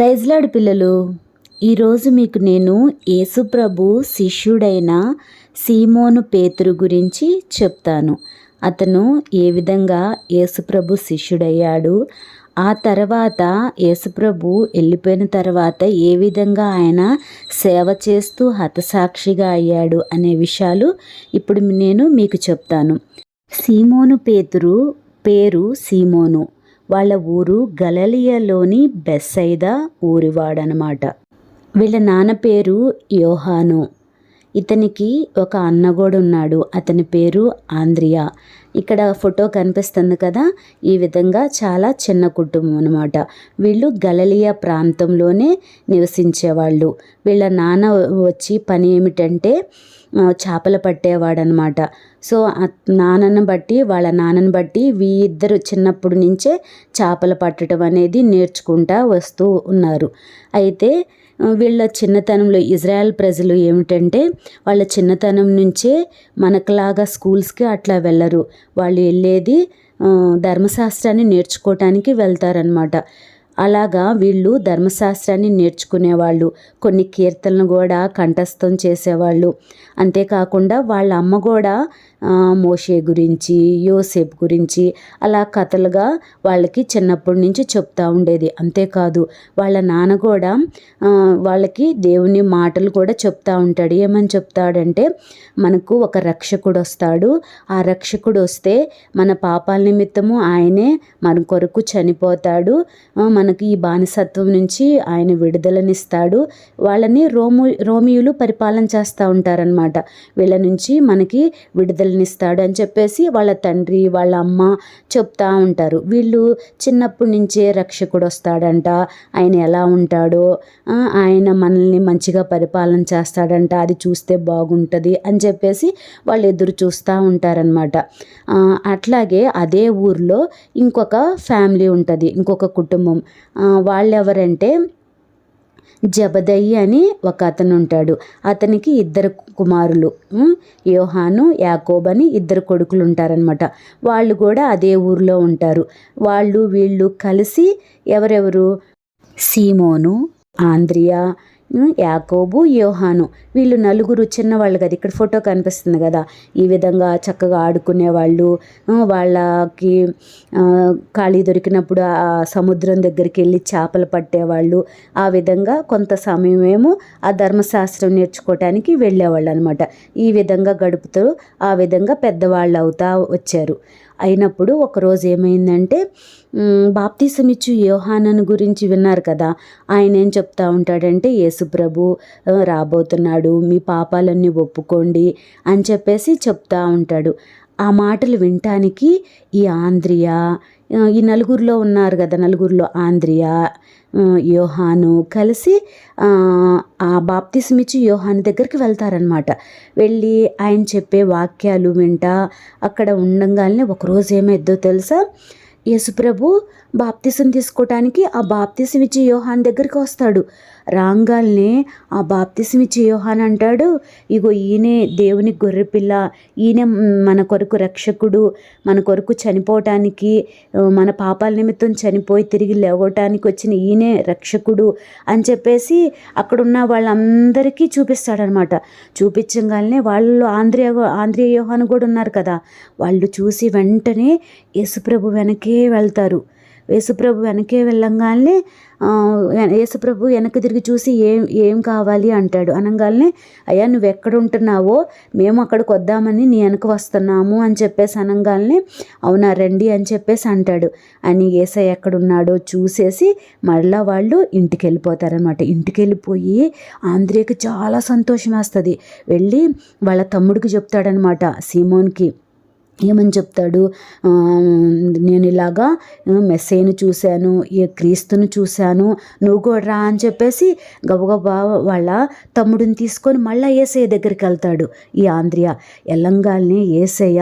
ప్రైజ్లాడు పిల్లలు. ఈరోజు మీకు నేను యేసుప్రభు శిష్యుడైన సీమోను పేతురు గురించి చెప్తాను. అతను ఏ విధంగా యేసుప్రభు శిష్యుడయ్యాడు ఆ తర్వాత యేసుప్రభు వెళ్ళిపోయిన తర్వాత ఏ విధంగా ఆయన సేవ చేస్తూ హతసాక్షిగా అయ్యాడు అనే విషయాలు ఇప్పుడు నేను మీకు చెప్తాను. సీమోను పేతురు పేరు సీమోను. వాళ్ళ ఊరు గలలియలోని బెస్సైదా ఊరివాడనమాట. వీళ్ళ నాన్న పేరు యోహాను. ఇతనికి ఒక అన్నగోడు ఉన్నాడు అతని పేరు ఆంద్రియా. ఇక్కడ ఫోటో కనిపిస్తుంది కదా. ఈ విధంగా చాలా చిన్న కుటుంబం అనమాట వీళ్ళు గలలియా ప్రాంతంలోనే నివసించేవాళ్ళు. వీళ్ళ నాన్న వచ్చి పని ఏమిటంటే చేపలు పట్టేవాడనమాట సో నాన్నను బట్టి వాళ్ళ నాన్నని బట్టి వీరిద్దరు చిన్నప్పటి నుంచే చేపలు పట్టడం అనేది నేర్చుకుంటా వస్తూ ఉన్నారు. అయితే వీళ్ళ చిన్నతనంలో ఇజ్రాయెల్ ప్రజలు ఏమిటంటే వాళ్ళ చిన్నతనం నుంచే మనకులాగా స్కూల్స్కి అట్లా వెళ్ళరు. వాళ్ళు వెళ్ళేది ధర్మశాస్త్రాన్ని నేర్చుకోవటానికి వెళ్తారనమాట అలాగా వీళ్ళు ధర్మశాస్త్రాన్ని నేర్చుకునేవాళ్ళు కొన్ని కీర్తనలు కూడా కంఠస్థం చేసేవాళ్ళు. అంతేకాకుండా వాళ్ళ అమ్మ కూడా మోషే గురించి యోసేపు గురించి అలా కథలుగా వాళ్ళకి చిన్నప్పటి నుంచి చెప్తూ ఉండేది. అంతేకాదు వాళ్ళ నాన్న కూడా వాళ్ళకి దేవుని మాటలు కూడా చెప్తూ ఉంటాడు. ఏమని చెప్తాడంటే మనకు ఒక రక్షకుడు వస్తాడు. ఆ రక్షకుడు వస్తే మన పాపాల నిమిత్తము ఆయనే మన కొరకు చనిపోతాడు. మనకి ఈ బానిసత్వం నుంచి ఆయన విడుదలనిస్తాడు. వాళ్ళని రోము రోమియులు పరిపాలన చేస్తూ ఉంటారనమాట వీళ్ళ నుంచి మనకి విడుదల పిల్లల్నిస్తాడు అని చెప్పేసి వాళ్ళ తండ్రి వాళ్ళ అమ్మ చెప్తా ఉంటారు. వీళ్ళు చిన్నప్పటి నుంచే రక్షకుడు వస్తాడంట. ఆయన ఎలా ఉంటాడో ఆయన మనల్ని మంచిగా పరిపాలన చేస్తాడంట. అది చూస్తే బాగుంటుంది అని చెప్పేసి వాళ్ళు ఎదురు చూస్తూ ఉంటారనమాట అట్లాగే అదే ఊర్లో ఇంకొక ఫ్యామిలీ ఉంటుంది ఇంకొక కుటుంబం. వాళ్ళు ఎవరంటే జబదయి అని ఒక అతను ఉంటాడు అతనికి ఇద్దరు కుమారులు యోహాను యాకోబ్ అని ఇద్దరు కొడుకులు ఉంటారనమాట వాళ్ళు కూడా అదే ఊర్లో ఉంటారు. వాళ్ళు వీళ్ళు కలిసి ఎవరెవరు? సీమోను ఆంద్రియా యాకోబు యోహాను. వీళ్ళు నలుగురు చిన్నవాళ్ళు కదా. ఇక్కడ ఫోటో కనిపిస్తుంది కదా. ఈ విధంగా చక్కగా ఆడుకునేవాళ్ళు. వాళ్ళకి ఖాళీ దొరికినప్పుడు ఆ సముద్రం దగ్గరికి వెళ్ళి చేపలు పట్టేవాళ్ళు. ఆ విధంగా కొంత సమయమేమో ఆ ధర్మశాస్త్రం నేర్చుకోవటానికి వెళ్ళేవాళ్ళు అనమాట ఈ విధంగా గడుపుతూ ఆ విధంగా పెద్దవాళ్ళు అవుతా వచ్చారు. అయినప్పుడు ఒకరోజు ఏమైందంటే బాప్తీసమిచ్చు యోహానను గురించి విన్నారు కదా. ఆయన ఏం చెప్తా ఉంటాడంటే యేసుప్రభు రాబోతున్నాడు మీ పాపాలన్నీ ఒప్పుకోండి అని చెప్పేసి చెప్తా ఉంటాడు. ఆ మాటలు వినటానికి ఈ ఆంధ్రియా ఈ నలుగురిలో ఉన్నారు కదా నలుగురిలో ఆంధ్రియా యోహాను కలిసి ఆ బాప్తిస్మిచ్చి యోహాను దగ్గరికి వెళ్తారనమాట వెళ్ళి ఆయన చెప్పే వాక్యాలు వింటా అక్కడ ఉండగానే ఒకరోజు ఏమైద్దో తెలుసా? యేసుప్రభు బాప్తిసం తీసుకోవటానికి ఆ బాప్తిసం ఇచ్చి యోహాన్ దగ్గరికి వస్తాడు. రాంగాల్నే ఆ బాప్తిసం ఇచ్చే యోహాన్ అంటాడు ఇగో ఈయనే దేవుని గొర్రెపిల్ల ఈయన మన కొరకు రక్షకుడు మన కొరకు చనిపోవటానికి మన పాపాల నిమిత్తం చనిపోయి తిరిగి లేవటానికి వచ్చిన ఈయనే రక్షకుడు అని చెప్పేసి అక్కడున్న వాళ్ళందరికీ చూపిస్తాడనమాట. చూపించగానే వాళ్ళు ఆంధ్రియ ఆంధ్రియ యోహాను కూడా ఉన్నారు కదా. వాళ్ళు చూసి వెంటనే యేసుప్రభు వెనకే వెళ్తారు. యేసుప్రభు వెనకే వెళ్ళంగానే యేసుప్రభు వెనక్కి తిరిగి చూసి ఏం ఏం కావాలి అంటాడు. అనగానే అయ్యా నువ్వు ఎక్కడ ఉంటున్నావో మేము అక్కడికి వద్దామని నీ వెనక వస్తున్నాము అని చెప్పేసి అనగానే అవునా రండి అని చెప్పేసి అంటాడు. అని ఏసై ఎక్కడున్నాడో చూసేసి మళ్ళీ వాళ్ళు ఇంటికి వెళ్ళిపోతారనమాట ఇంటికి వెళ్ళిపోయి ఆంధ్రేకి చాలా సంతోషం వేస్తుంది వెళ్ళి వాళ్ళ తమ్ముడికి చెప్తాడనమాట సీమోన్కి ఏమని చెప్తాడు? నేను ఇలాగా మెస్సేను చూశాను ఏ క్రీస్తును చూశాను నువ్వు కూడా రా అని చెప్పేసి గబగబా వాళ్ళ తమ్ముడిని తీసుకొని మళ్ళీ ఏసయ్య దగ్గరికి వెళ్తాడు ఈ ఆంధ్రియ ఎల్లంగాల్ని ఏసయ్య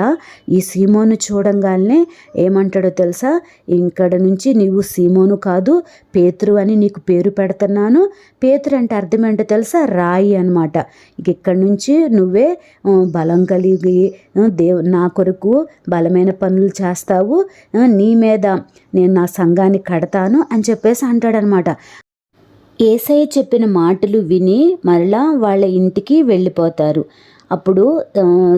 ఈ సీమోను చూడంగానే ఏమంటాడో తెలుసా? ఇక్కడ నుంచి నీవు సీమోను కాదు పేతురు అని నీకు పేరు పెడుతున్నాను. పేతురు అంటే అర్థం ఏంటో తెలుసా? రాయి అనమాట ఇక ఇక్కడి నుంచి నువ్వే బలం కలిగి దేవు నా కొరకు నువ్వు బలమైన పనులు చేస్తావు నీ మీద నేను నా సంఘాన్ని కడతాను అని చెప్పేసి అంటాడనమాట. ఏసయ్య చెప్పిన మాటలు విని మరలా వాళ్ళ ఇంటికి వెళ్ళిపోతారు. అప్పుడు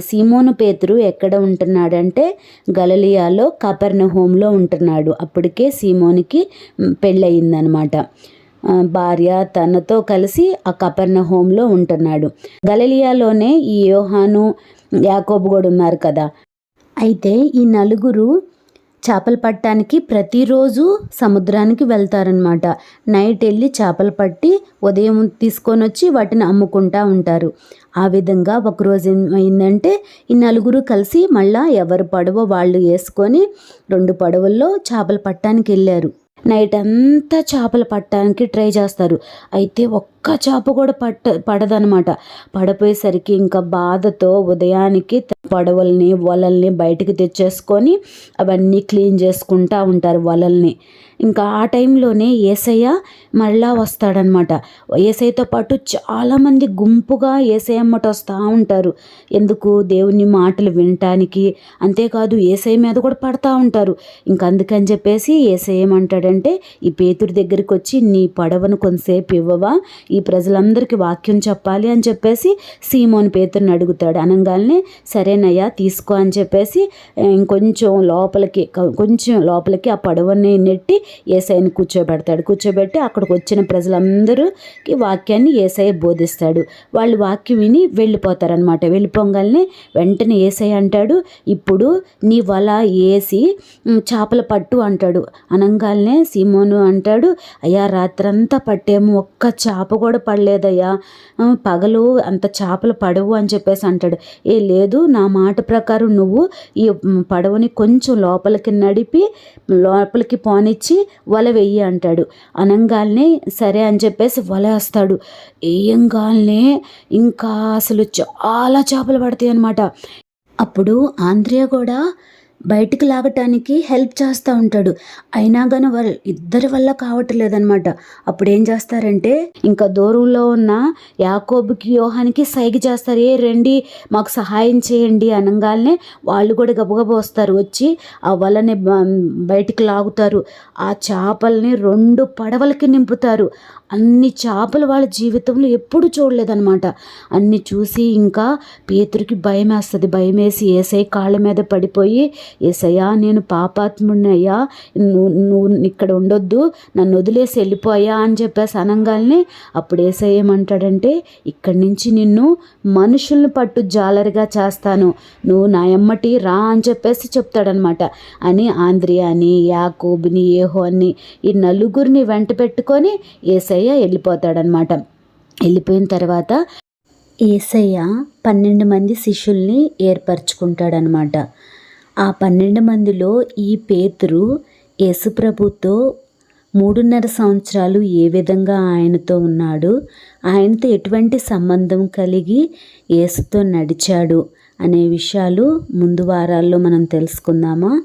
సీమోను పేతురు ఎక్కడ ఉంటున్నాడంటే గలలియాలో కపర్ణ హోంలో ఉంటున్నాడు. అప్పటికే సీమోనికి పెళ్ళయిందనమాట. భార్య తనతో కలిసి ఆ కపర్ణ హోంలో ఉంటున్నాడు. గలలియాలోనే ఈ యోహాను యాకోబు కూడా ఉన్నారు కదా. అయితే ఈ నలుగురు చేపలు పట్టడానికి ప్రతిరోజు సముద్రానికి వెళ్తారనమాట నైట్ వెళ్ళి చేపలు పట్టి ఉదయం తీసుకొని వచ్చి వాటిని అమ్ముకుంటా ఉంటారు. ఆ విధంగా ఒకరోజు ఏమైందంటే ఈ నలుగురు కలిసి మళ్ళా ఎవరు పడవ వాళ్ళు వేసుకొని రెండు పడవల్లో చేపలు పట్టడానికి వెళ్ళారు. నైట్ అంతా చేపలు పట్టడానికి ట్రై చేస్తారు. అయితే ఒక్క చేప కూడా పట్ట పడదనమాట. పడపోయేసరికి ఇంకా బాధతో ఉదయానికి పడవల్ని వలల్ని బయటికి తెచ్చేసుకొని అవన్నీ క్లీన్ చేసుకుంటా ఉంటారు వలల్ని. ఇంకా ఆ టైంలోనే ఏసయ్య మళ్ళా వస్తాడనమాట. ఏసయ్యతో పాటు చాలామంది గుంపుగా ఏసయ్యమ్మట వస్తూ ఉంటారు. ఎందుకు? దేవుని మాటలు వినటానికి. అంతేకాదు ఏసయ్య మీద కూడా పడతా ఉంటారు. ఇంక అందుకని చెప్పేసి ఏసయ్య ఏమంటాడంటే ఈ పేతుడి దగ్గరికి వచ్చి నీ పడవను కొంతసేపు ఇవ్వవా? ఈ ప్రజలందరికీ వాక్యం చెప్పాలి అని చెప్పేసి సీమోని పేతుడిని అడుగుతాడు. అనగానే సరేనయ్యా తీసుకో అని చెప్పేసి ఇంకొంచెం లోపలికి కొంచెం లోపలికి ఆ పడవని నెట్టి ఏసైని కూర్చోబెడతాడు. కూర్చోబెట్టి అక్కడికి వచ్చిన ప్రజలందరూకి వాక్యాన్ని ఏసఐ బోధిస్తాడు. వాళ్ళు వాక్యం విని వెళ్ళిపోతారనమాట వెళ్ళిపోగానే వెంటనే ఏసఐ అంటాడు ఇప్పుడు నీ వల వేసి చేపల పట్టు అంటాడు. అనంగానే సీమోను అంటాడు అయ్యా రాత్రంతా పట్టేమో ఒక్క చేప కూడా పడలేదయ్యా. పగలు అంత చేపలు పడవు అని చెప్పేసి అంటాడు. ఏ లేదు నా మాట ప్రకారం నువ్వు ఈ పడవని కొంచెం లోపలికి నడిపి లోపలికి పోనిచ్చి వల వెయ్యి అంటాడు. అనంగాల్నే సరే అని చెప్పేసి వల వేస్తాడు. వేయంగాల్నే ఇంకా అసలు చాలా చేపలు పడతాయి అన్నమాట అప్పుడు ఆంధ్రియ కూడా బయటికి లాగటానికి హెల్ప్ చేస్తూ ఉంటాడు. అయినా కానీ వాళ్ళు ఇద్దరి వల్ల కావట్లేదనమాట అప్పుడు ఏం చేస్తారంటే ఇంకా దూరంలో ఉన్న యాకోబుకి యోహానికి సైగ చేస్తారు. ఏ రండి మాకు సహాయం చేయండి అనగానే వాళ్ళు కూడా గబగబ వస్తారు. వచ్చి ఆ వలని బయటికి లాగుతారు. ఆ చేపల్ని రెండు పడవలకి నింపుతారు. అన్ని చేపలు వాళ్ళ జీవితంలో ఎప్పుడు చూడలేదన్నమాట. అన్ని చూసి ఇంకా పేతురికి భయం వేస్తుంది భయం వేసి ఏసై కాళ్ళ మీద పడిపోయి ఏసయ్యా నేను పాపాత్ముడినయ్యా నువ్వు నువ్వు ఇక్కడ ఉండొద్దు నన్ను వదిలేసి వెళ్ళిపోయా అని చెప్పేసి అనగానే అప్పుడు ఏసై ఏమంటాడంటే ఇక్కడి నుంచి నిన్ను మనుషుల్ని పట్టు జాలరిగా చేస్తాను. నువ్వు నా ఎమ్మటి రా అని చెప్పేసి చెప్తాడనమాట అని ఆంద్రియాని యాకోబుని ఏహో అని ఈ నలుగురిని వెంట పెట్టుకొని ఏసై ఏసయ్య వెళ్ళిపోతాడనమాట వెళ్ళిపోయిన తర్వాత ఏసయ్య పన్నెండు మంది శిష్యుల్ని ఏర్పరచుకుంటాడనమాట ఆ పన్నెండు మందిలో ఈ పేతురు యేసుప్రభుతో మూడున్నర సంవత్సరాలు ఏ విధంగా ఆయనతో ఉన్నాడు ఆయనతో ఎటువంటి సంబంధం కలిగి యేసుతో నడిచాడు అనే విషయాలు ముందు వారాల్లో మనం తెలుసుకుందామా?